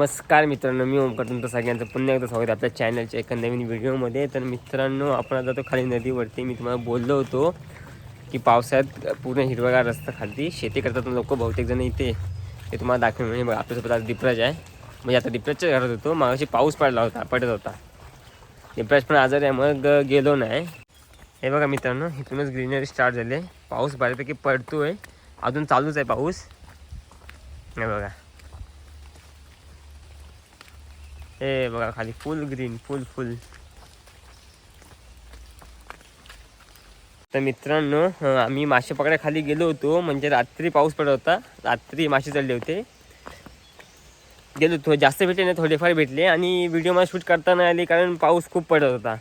नमस्कार मित्रांनो मी ओमकर तुमचं सगळ्यांचं पुन्हा एकदा स्वागत आपल्या चॅनलच्या एका नवीन व्हिडिओमध्ये तर मित्रांनो आपण आता तो खाली नदीवरती मी तुम्हाला बोललो होतो की पावसाळ्यात पूर्ण हिरवागार रस्ता खाली शेती करतात लोक बहुतेक जण इथे. ते तुम्हाला दाखवून. म्हणजे बघा आपल्यासोबत आज दिपराज आहे. म्हणजे आता दिपराजच्या घरात होतो. मागाशी पाऊस पडला होता पडत होता. दिपराज पण आजार आहे मग गेलो नाही. हे बघा मित्रांनो इथूनच ग्रीनरी स्टार्ट झाले पाऊस बऱ्यापैकी आहे अजून चालूच आहे पाऊस. हे बघा. हे बघा खाली फुल ग्रीन फुल फुल तर मित्रांनो आम्ही मासे पकडायखाली गेलो होतो म्हणजे रात्री पाऊस पडत होता रात्री मासे चढले होते गेलो थोडे जास्त भेटले नाही थोडेफार भेटले आणि व्हिडिओ मला शूट करता नाही आले कारण पाऊस खूप पडत होता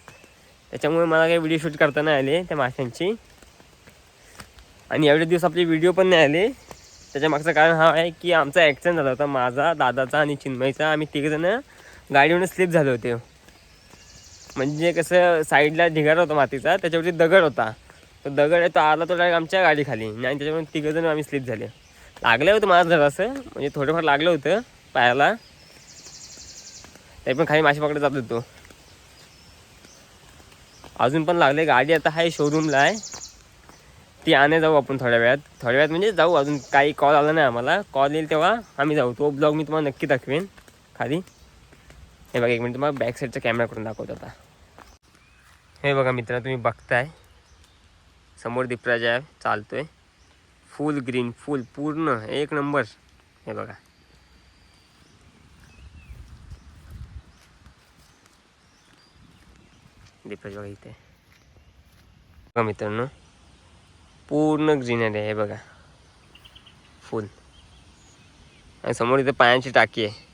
त्याच्यामुळे मला काही व्हिडिओ शूट करता नाही आले त्या माशांची आणि एवढे दिवस आपले व्हिडिओ पण नाही आले त्याच्या मागचं कारण हा आहे की आमचा ॲक्सिडेंट झाला होता माझा दादाचा आणि चिन्मयचा आम्ही तिघजणं गाडीवरून स्लिप झाले होते. म्हणजे कसं साईडला ढिगारा होता मातीचा त्याच्यावरती दगड होता. तो दगड आहे तो आला तो डायरेक्ट आमच्या गाडीखाली. आणि त्याच्यामुळे तिघंजण आम्ही स्लिप झाले. लागलं होतं माझं जरासं म्हणजे थोडंफार लागलं होतं पायाला. तरी पण खाली मासे पकडत जात होतो. अजून पण लागले गाडी आता आहे शोरूमला आहे. ती आणे जाऊ आपण थोड्या वेळात. थोड्या वेळात म्हणजे जाऊ अजून काही कॉल आला नाही आम्हाला. कॉल येईल तेव्हा आम्ही जाऊ. तो ब्लॉग मी तुम्हाला नक्की दाखवेन. खाली. हे बघा एक मिनिट तुम्हाला बॅक साईडचा कॅमेरा करून दाखवतो आता. हे बघा मित्र तुम्ही बघताय. समोर दिपराज आहे चालतोय. फुल ग्रीन फुल पूर्ण एक नंबर हे बघा. दिपराज बघा इथे. बघा मित्रांनो पूर्ण ग्रीनरी आहे हे बघा. फुल आणि समोर इथे पाण्याची टाकी आहे.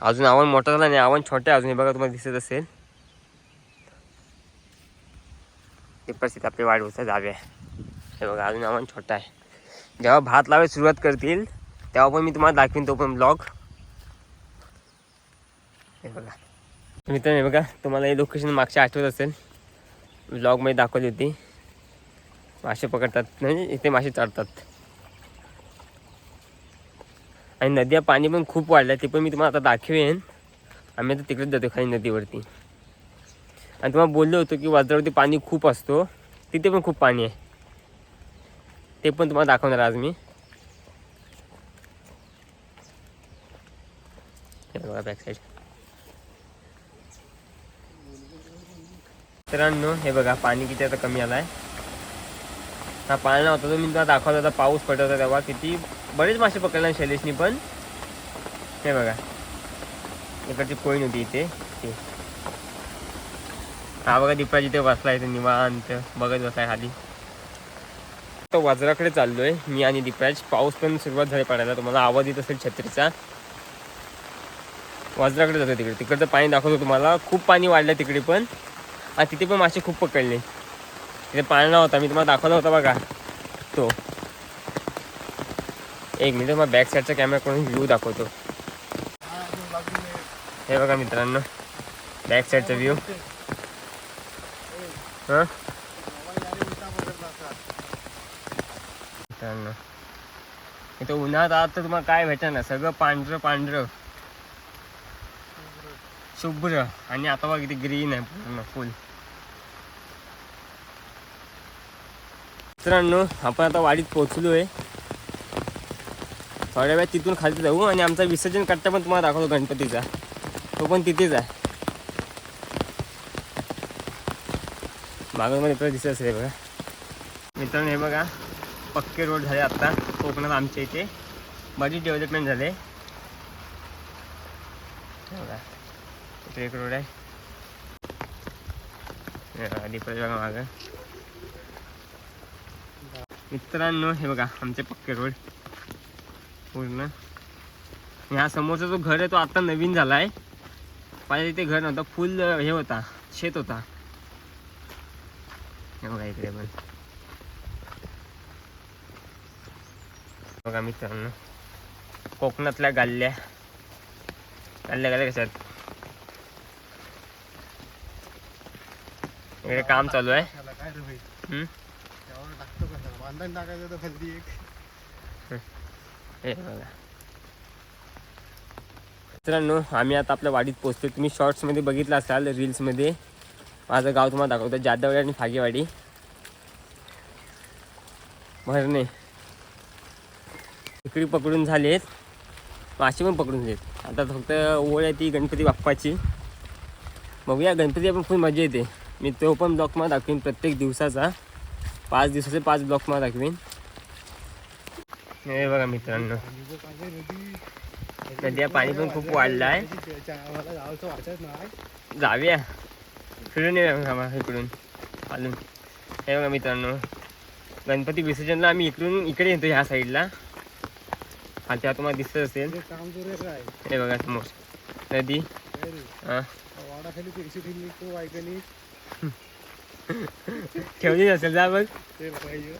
अजून आव्हान मोठं झालं नाही आव्हान छोटं आहे. अजून बघा तुम्हाला दिसत असेल. ते परिस्थिती आपली वाढवता जावे हे बघा अजून आव्हान छोटं आहे. जेव्हा भात लावायला सुरुवात करतील तेव्हा पण मी तुम्हाला दाखवीन तो पण ब्लॉग हे बघा. मित्रांनो हे बघा तुम्हाला हे लोकेशन मागच्या आठवत असेल. ब्लॉगमध्ये दाखवली होती. मासे पकडतात म्हणजे इथे मासे चढतात. आणि नद्या पाणी पण खूप वाढलं ते पण मी तुम्हाला आता दाखवेन. आम्ही आता तिकडेच जातो खाली नदीवरती. आणि तुम्हाला बोललो होतो की वाजरावरती पाणी खूप असतो. तिथे पण खूप पाणी आहे. ते पण तुम्हाला दाखवणार आज मी. बघा बॅक साईड मित्रांनो हे बघा पाणी किती आता कमी आलं आहे हा पाळणा होता तो. मी तुला दाखवला होता पाऊस पडत होता तेव्हा. किती बरेच मासे पकडले शैलेशनी पण. हे बघा. इकडची कोईन होती इथे. ते हा बघा दीपा जिथे बसला इथे निवांत बघत बसलाय खाली. तो वाजराकडे चाललोय मी आणि दीपराज. पाऊस पण सुरुवात झाली पडायला तुम्हाला आवाज येत असेल छत्रीचा. वाजराकडे जातो तिकडे. तिकडचं पाणी दाखवतो तुम्हाला. खूप पाणी वाढलं तिकडे पण. आणि तिथे पण मासे खूप पकडले. तिथे पाळणा होता मी तुम्हाला दाखवला होता बघा. तो. एक मिनिट मग बॅक साईडचा कॅमेरा करून व्ह्यू दाखवतो. हे बघा मित्रांनो बॅक साईडचा व्ह्यू हां? मित्रांनो इथं उन्हात आत तर तुम्हाला काय भेटणार ना सगळं पांढरं पांढरं. शुभ्र. आणि आता बघ किती ग्रीन आहे पूर्ण फुल मित्रांनो आपण आता वाडीत पोहोचलो आहे थोड्या वेळात तिथून खाली जाऊ आणि आमचा विसर्जन कट्टा पण तुम्हाला दाखवतो गणपतीचा. तो पण तिथेच आहे. मागून मध्ये दिसत असेल बघा. मित्रांनो हे बघा. पक्के रोड झाले आता. कोकणात आमच्या इथे. बरीच डेव्हलपमेंट झाले. बघा. इथे एक रोड आहे. बघा मागं. मित्रांनो हे बघा आमचे पक्के रोड. पूर्ण. ह्या समोरचा जो घर आहे तो आता नवीन झाला आहे पहिले तिथे घर नव्हतं फुल हे होता शेत होता. हे बघा इकडे पण. बघा मित्रांनो कोकणातल्या गाल्ल्या गाल्ल्या गाल्ल्या कशात इकडे काम चालू आहे. टाकतो टाकायचं एक. हे बघा. मित्रांनो आम्ही आता आपल्या वाडीत पोहोचतो तुम्ही शॉर्ट्समध्ये बघितलं असाल रील्समध्ये माझं गाव तुम्हाला दाखवतं जादववाडी आणि फागेवाडी. भरणे. इकडे पकडून झालेत. मासे पण पकडून झालेत. आता फक्त ओळ आहे ती गणपती बाप्पाची. बघूया गणपती पण खूप मजा येते. मी तो पण ब्लॉक मला दाखवीन प्रत्येक दिवसाचा. पाच दिवसाचे पाच ब्लॉक मला दाखवीन. हे बघा मित्रांनो. नद्या पाणी पण खूप वाढलं आहे. जाऊया. फिरून येऊया इकडून. आलून हे बघा मित्रांनो. गणपती विसर्जनला आम्ही इकडून इकडे येतो ह्या साईडला. हा तेव्हा तुम्हाला दिसत असेल. हे बघा समोर. नदी. हा. ठेवली नसेल जा बघ.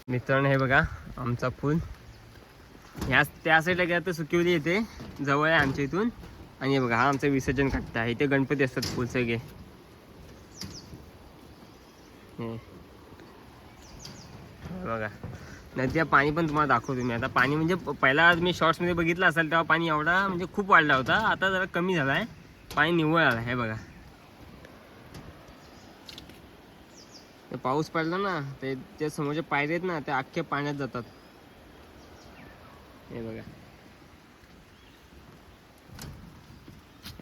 मित्रांनो हे बघा आमचा फूल ह्या त्या साईडला गेला तर सुकिवली येते. जवळ आहे आमच्या इथून. आणि हे बघा हा आमचं विसर्जन कट्टा आहे. इथे गणपती असतात फुल सगळे. बघा. नदीया पाणी पण तुम्हाला दाखवतो मी. आता पाणी म्हणजे पहिला मी शॉर्ट्समध्ये बघितलं असेल तेव्हा पाणी एवढा म्हणजे खूप वाढला होता. आता जरा कमी झाला आहे पाणी निव्वळ आलं हे बघा. पाऊस पडला ना ते त्या समोरचे पायरे आहेत ना ते अख्खे पाण्यात जातात. हे बघा.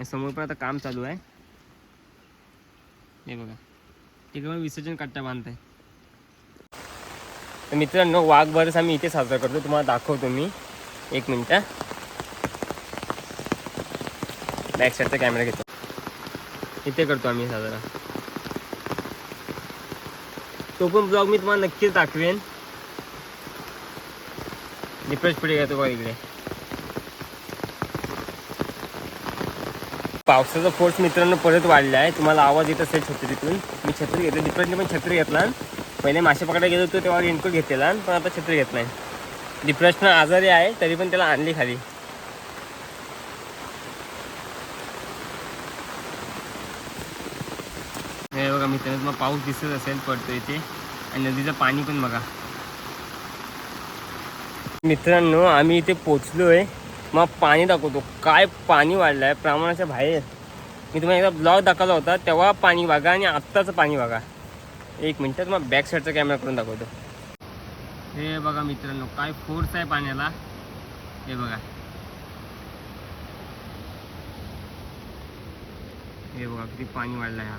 समोर पण आता काम चालू आहे. हे बघा. तिकडे विसर्जन कट्टा बांधताय. तर मित्रांनो वाघ बरंच आम्ही इथे साजरा करतो तुम्हाला दाखवतो मी. एक मिनटं बॅक साईडचा कॅमेरा घेतो. इथे करतो आम्ही साजरा. तो पण ब्लॉग मी तुम्हाला नक्कीच दाखवेन. डिप्रेस पुढे घेतो बघा इकडे. पावसाचा फोर्स मित्रांनो परत वाढला आहे तुम्हाला आवाज येत असेल छत्रीतून. मी छत्री घेतो डिप्रेसने पण छत्री घेतला पहिले मासे पकडायला गेलो होतो तेव्हा रेनकोट घेतलेला पण आता छत्री घेत नाही डिप्रेशन आजारी आहे तरी पण त्याला आणली खाली. बघा मित्रांनो मग पाऊस दिसत असेल पडतो इथे आणि नदीचं पाणी पण बघा. मित्रांनो आम्ही इथे पोचलोय. मग पाणी दाखवतो. काय पाणी वाढलं आहे प्रमाणाच्या बाहेर. मी तुम्हाला एकदा ब्लॉग दाखवला होता तेव्हा पाणी बघा आणि आत्ताचं पाणी बघा एक मिनटात मग बॅक साईडचा कॅमेरा करून दाखवतो. हे बघा मित्रांनो काय फोर्स आहे पाण्याला. हे बघा. हे बघा किती पाणी वाढलं आहे हा.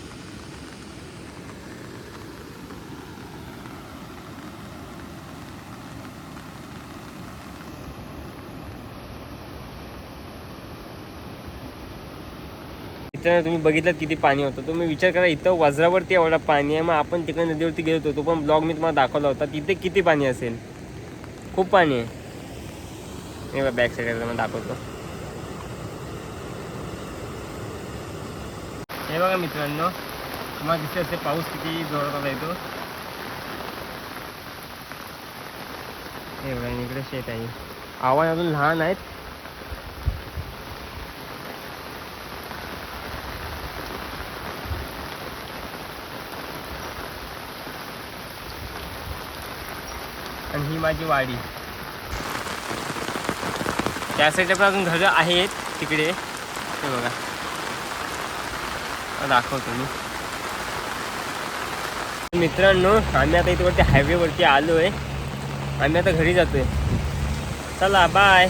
मित्रांनो तुम्ही बघितलं किती पाणी होतं. तुम्ही विचार करा इथं वज्रावरती एवढा पाणी आहे. मग आपण तिकडे नदीवरती गेलो होतो तो पण ब्लॉग मी तुम्हाला दाखवला होता. तिथे किती पाणी असेल? खूप पाणी आहे. बॅक साईडला दाखवतो. हे बघा मित्रांनो तुम्हाला दिसते असते पाऊस किती जोरात येतो. हे बघा इकडे शेत आहे. आवाज अजून लहान आहेत. आणि माझी वाडी. त्या साईडला पण अजून घरं आहेत तिकडे. हे बघा. दाखवतो मी. मित्रांनो आम्ही आता इथे वरती हायवेवरती आलो आहे आम्ही आता घरी जातोय. चला बाय